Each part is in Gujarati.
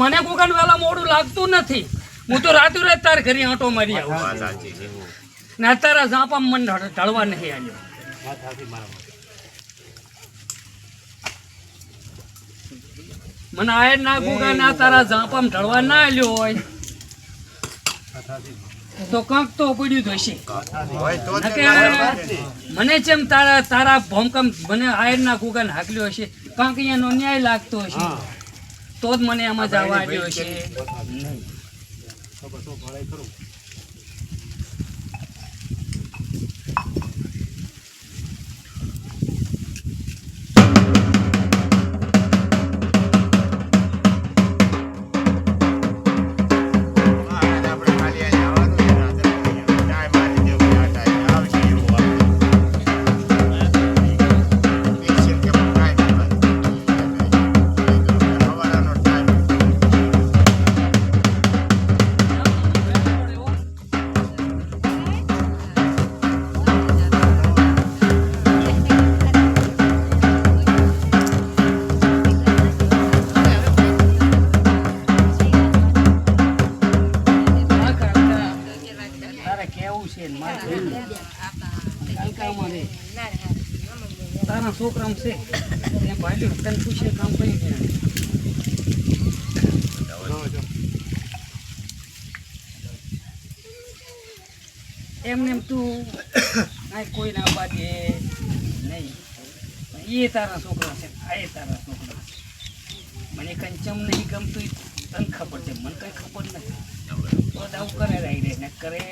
મને કોકન વેલા મોડું લાગતું નથી. હું તો રાતો રાત તાર ઘરે આંટો મારી આવું ને તારા ઝાપા મને ઢળવા નહીં આવ્યો મને આયર ના ગોગા ના તારા ઝાપામાં ઢળવા ના આવ્યો હોય. તો કંક તો પડ્યું જ હશે. હોય તો જ નકે ને. મને જેમ તારા તારા ભોમકમ મને આયર ના ગુગા હાકલ્યો હશે કંક અહીંયાનો ન્યાય લાગતો હશે. તો જ મને આમાં જવા આવ્યો છે. તારા છોકરામાં છે. એને ભાલ્યું તને પૂછે કામ કર્યું છે. એમને એમ તું આ કોઈ ના બાજે નહીં. એ તારા છોકરા છે. આ એ તારા છોકરા છે. મને કંચમ નહીં ગમતું, તને ખબર છે. મને કઈ ખબર નથી. તો દાવ કરે રહી ને કરે.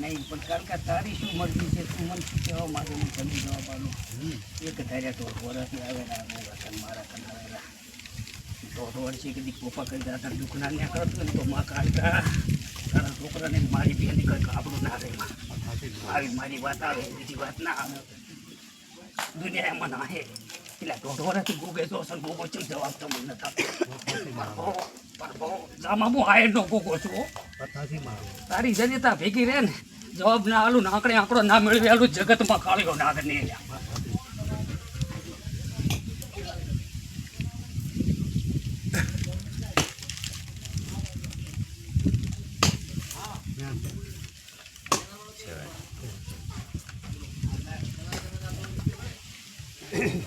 નહીં પણ કારણ કે તારી શું મરજી છે તું મને શું કહેવા માંગે હું જવાબ આલું એક ધાર્યા તો મોગા કન મારા કન આવેલા. દોઢ વર્ષે કદી પોપા કરી દાદા દુઃખના ને કરતું ને તો માં કાઢતા. તારા છોકરાને મારી બેન કંઈક આપણું ના રહે. આવી મારી વાત આવે બીજી વાત ના આવે. દુનિયામાં ના હે. એટલે દોઢ વર્ષથી ગોગે ગોગો જવાબ તો મને નથી બહુ હું હાયરનો ગોગો છું તારી જનતા ભેગી રહે ને જવાબ ના આલું ને આંકડે આંકડો ના મેળવી આલું જગતમાં કાળ્યો ના. કરે ને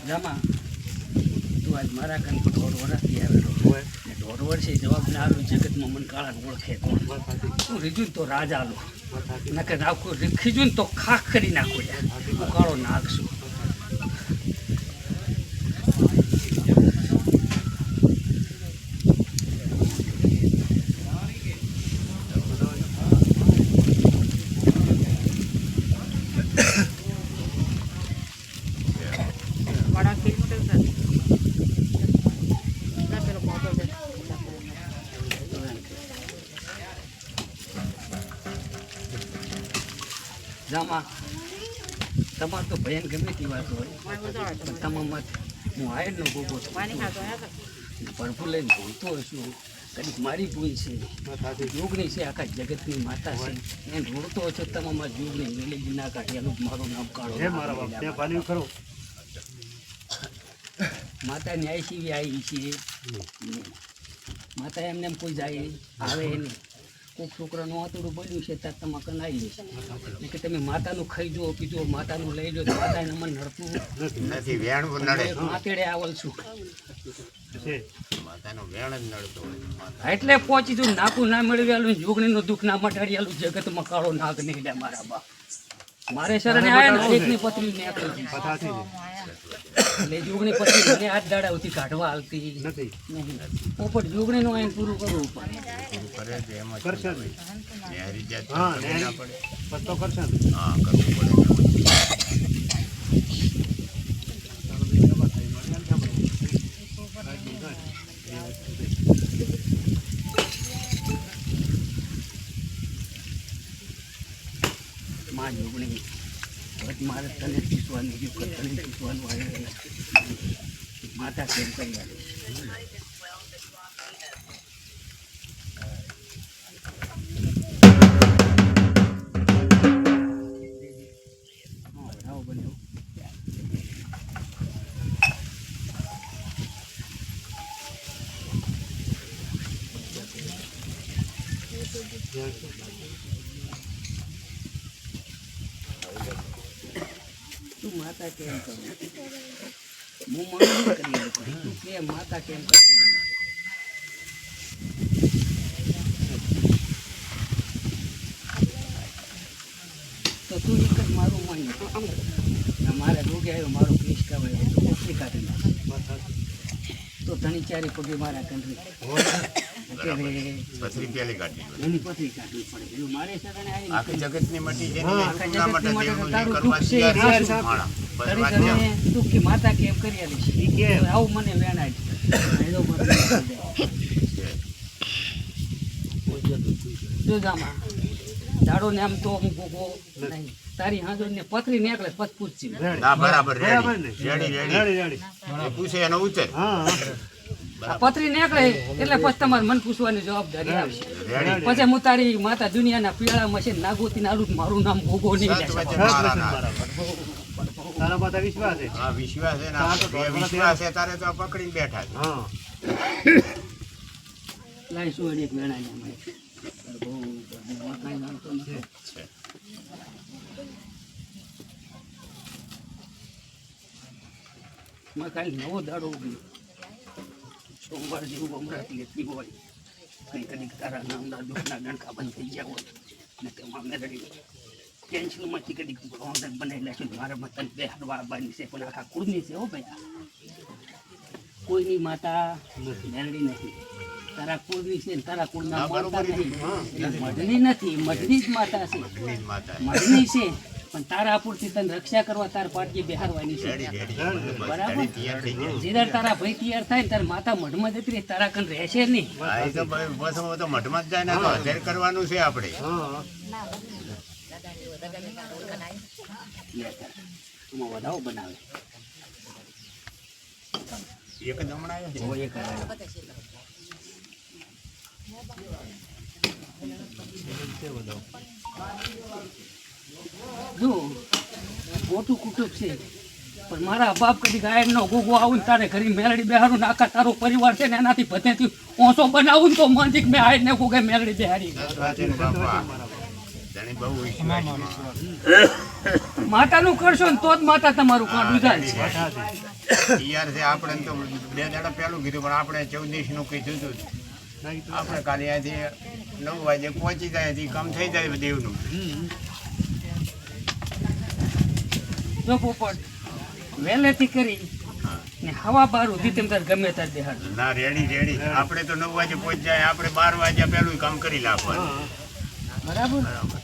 જામા તું આજ મારા કન દોઢ વર્ષથી આવેલો. હોય. દોઢ વર્ષે જવાબ ના આવ્યો જગતમાં મન કાળા ઓળખે ને રીજું તો રાજા લો નકર નાખું રીખીજું ને તો ખાખ કરી નાખું હું કાળો નાખશું વડા કિલોમીટર થાય. ના, પેલો મોટો છે. જામા તમારે તો ભયન ગમે તે વાત હોય. પણ તમામાં હું આયરનો ગોગો છું. પાણી ખાતો હે કે? ભરપૂર લઈને ભૂલતો છું. કદી મારી ભૂલ છે. યોગની છે આખા જગતની માતા છે. એને રોડતો છો તમામાં યોગની મેલી ના કાઢી એનું મારું નામ કાઢો. મારા બાપ ત્યાં પાણી કરો માતા ન્યાય સિવાય આવી છે. માતા એમને એમ કોઈ જાય આવે નહીં. કોઈક છોકરાનું આતુરું બન્યું છે ત્યાં તમે કનાઈ લો ને કે તમે માતાનું ખાઈ જુઓ પીજો માતાનું લઈ લો તો માતા એને મને નડતું. નથી વેણ નડે. માતેડે આવલ છું. માતાનું એટલે પહોંચી જુ નાકું ના મેળવેલું જોગણીનું દુઃખ ના મટાડેલું જગતમાં કાળો નાગ નહીં લે મારા બા મારે શરણે આયા ને એકની પત્રી ને આપી એટલે જોગણી પછી મને હાથ દાડા ઉથી કાઢવા આવતી નથી. નહીં. પોપટ જોગણીનું આઈને પૂરું કરવું પડે છે એમ કરશે ને ન્યારી હા કરવી પડે બસ તો કરશે ને. હા કરવું પડે માં જોગણી હવે મારે તને પીસવાનું કરતા આવે માતા કેમ કરી આવે હા, બનાવો, બનાવો. તું માતા કેમ કરું હું માનું કરી આલું પણ તું કે માતા કેમ કરી આલું? તો તું એક જ મારું માની ના મારે રોગે આવ્યો મારો ક્રિશ કહેવાય તો ઓછી કાઢી નાખ. તો ધણી ચારે પગે મારા કંઠી અત્યારે પથરી પેલી કાઢી લો. એની પથરી કાઢવી પડે એનું મારે છે તને આવી આખી જગતની મટી છે હા, આખા એના માટે જગતની દેવનું માટે જે તારું કરવા દુઃખ છે, તૈયાર છે. સારું. માણા. બસ તને વાત છે. તને તું કે માતા કેમ કરી આલીશ ઈ આવું મને વેણાય છે. એનો મતલબ જો જામા દાડો ને આમ તો હું ગોગો નહીં. તારી હાજર ને પથરી નીકળે પછી બરાબર બરાબર પૂછે એનો પથરી એટલે પછી તમારે મન પૂછવાની જવાબદારી આવશે પછી હું તારી માતા દુનિયાના પીળામાં છે નાગોતી નાલું મારું નામ ભોગો નહીં તારા વિશ્વાસ છે હા વિશ્વાસ છે ને વિશ્વાસ છે તારે તો પકડીને બેઠા છે હા લાય શું અડીક વેણાય ને અમારે. બહુ બધું કાંઈ જાણતો નથી. છે. માં કાંઈ નવો દાડો ઉગ્યો સોમવાર જેવું અમરાતી લેતી હોય કંઈ કદી તારા નામના દુઃખના ગણકા બંધ થઈ ગયા હોય ને તેમાં મેળવી ટેન્શનમાંથી કદીક રોંધક બનાવેલા છે મારા મતન બે હરવા બની છે પણ આખા કુળની છે હો ભાઈ કોઈની માતા મેળવી નથી. તારા કુળની છે તારા કુળના માતા મઢની નથી મઢની જ માતા છે. માતા. મઢની છે પણ તારા પૂરથી તને રક્ષા કરવા તાર પાટકી બિહારવાની છે. બરાબર. જીદર તારા ભાઈ તૈયાર થાય ને તાર માતા મઢમાં જતી રહી તારા કન રહેશે નહીં. મઠમાં જ જાય ને તો કરવાનું છે આપણે. વધાવો બનાવે એક મોટું કુટુંબ છે, પણ મારા બાપ કદી ગાયર નો ગોગો આવું તારે ઘરે મેલડી બેહારું નાખા તારો પરિવાર છે ને એનાથી બધેથી ઓછો બનાવું તો મંદિક મેં હાઈ ને ગોગે મેલડી બેહારી. માતાનું કરશો ને તો જ માતા તમારું કાઢું થાય છે. યાર છે આપણે તો બે દાડા પહેલું કીધું પણ આપણે ચૌદીસનું કીધું હતું આપણે કાલે અહીંથી નવ વાગે પહોંચી જાય થી કમ થઈ જાય દેવનું. જો પોપટ વહેલેથી કરી ને હવા બાર ઉધી તેમ તાર ગમે તાર દેહાડ ના રેડી રેડી. આપણે તો નવ વાગે પહોંચી જાય આપણે બાર વાગ્યા પહેલું કામ કરી લાવવાનું. બરાબર? બરાબર.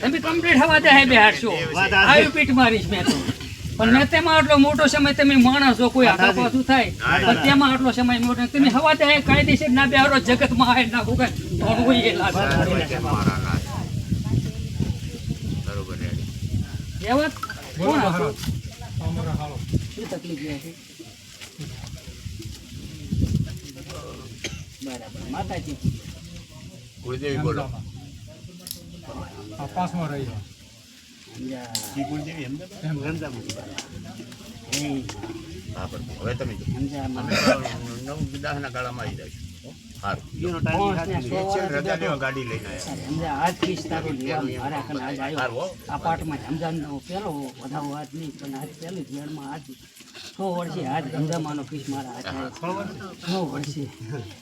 તમે કમ્પ્લીટ હવા દે બેહાડશો આવી પીઠ મારીશ મેં તો. પણ મેં તેમાં આટલો મોટો સમય તમે માણસ છો કોઈ આગા પાછું થાય પણ તેમાં આટલો સમય મોટો તમે હવા દે કાયદેસર ના બેહારો જગતમાં આવે ના ગોગા થોડું એ લાગે. કોણ હતું? શું તકલીફ બરાબર માતાજી. કુળદેવી બોલો. હા નવ દસના ગાળામાં આવી લેવા ગાડી આજ ફીસ તારો લેવાનું કને આજ આવ્યો. આ પાઠમાં રમજાનનો પહેલો વધાવો આજ નહીં પણ આજ પહેલી જ વેળમાં આજ સો વર્ષે આજ રમજામાનો ફીસ મારા હાથ સો વર્ષે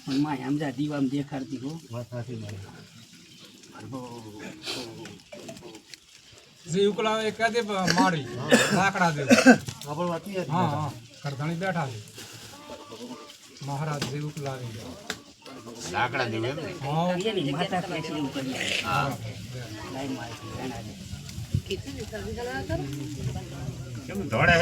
પણ માં હમજા દીવામાં દેખાડતી. જે ઉકલાવે કહે દે મારી લાકડા દે આપણે વાત હા હા કરધણી બેઠા છે. મહારાજ જે ઉકલાવે લાકડા દેવું એમ હા. ધોળે